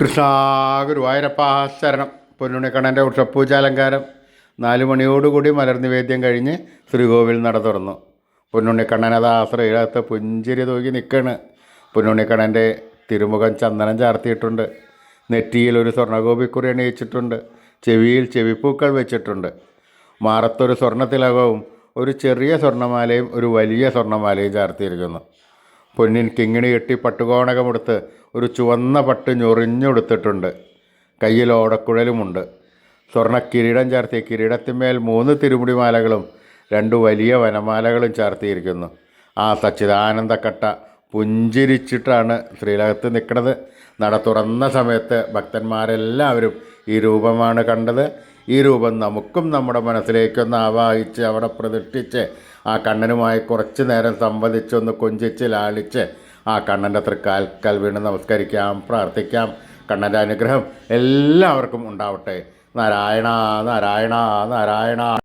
കൃഷ്ണ ഗുരുവായൂരപ്പ ശരണം. പൊന്നുണിക്കണ്ണന്റെ ഉഷപ്പൂജാലങ്കാരം. നാല് മണിയോടുകൂടി മലർനിവേദ്യം കഴിഞ്ഞ് ശ്രീകോവിൽ നട തുറന്നു. പൊന്നുണ്ണിക്കണ്ണൻ അത് ആശ്രയില്ലാത്ത പുഞ്ചിരി തൂക്കി നിൽക്കണ് പൊന്നുണ്ണിക്കണ്ണന്റെ തിരുമുഖം ചന്ദനം ചാർത്തിയിട്ടുണ്ട്. നെറ്റിയിൽ ഒരു സ്വർണഗോപിക്കുറി അണിയിച്ചിട്ടുണ്ട്. ചെവിയിൽ ചെവിപ്പൂക്കൾ വെച്ചിട്ടുണ്ട്. മാറത്തൊരു സ്വർണത്തിലകവും ഒരു ചെറിയ സ്വർണമാലയും ഒരു വലിയ സ്വർണമാലയും ചാർത്തിയിരിക്കുന്നു. പൊന്നിൻ കിങ്ങിണി കെട്ടി പട്ടുകോണകമെടുത്ത് ഒരു ചുവന്ന പട്ട് ഞൊറിഞ്ഞെടുത്തിട്ടുണ്ട്. കയ്യിൽ ഓടക്കുഴലുമുണ്ട് സ്വർണ കിരീടം ചാർത്തിയ കിരീടത്തിന്മേൽ മൂന്ന് തിരുമുടിമാലകളും രണ്ട് വലിയ വനമാലകളും ചാർത്തിയിരിക്കുന്നു. ആ സച്ചിദാനന്ദക്കട്ട പുഞ്ചിരിച്ചിട്ടാണ് ശ്രീലകത്ത് നിൽക്കുന്നത്. നട തുറന്ന സമയത്ത് ഭക്തന്മാരെല്ലാവരും ഈ രൂപമാണ് കണ്ടത്. ഈ രൂപം നമുക്കും നമ്മുടെ മനസ്സിലേക്കൊന്ന് ആവാഹിച്ച് അവിടെ പ്രതിഷ്ഠിച്ച് ആ കണ്ണനുമായി കുറച്ച് നേരം സംവദിച്ചൊന്ന് കൊഞ്ചിച്ച് ലാളിച്ച് ആ കണ്ണന്റെ തൃക്കാൽക്കൽ വീണ് നമസ്കരിക്കാം പ്രാർത്ഥിക്കാം. കണ്ണന്റെ അനുഗ്രഹം എല്ലാവർക്കും ഉണ്ടാവട്ടെ. നാരായണ നാരായണ നാരായണ.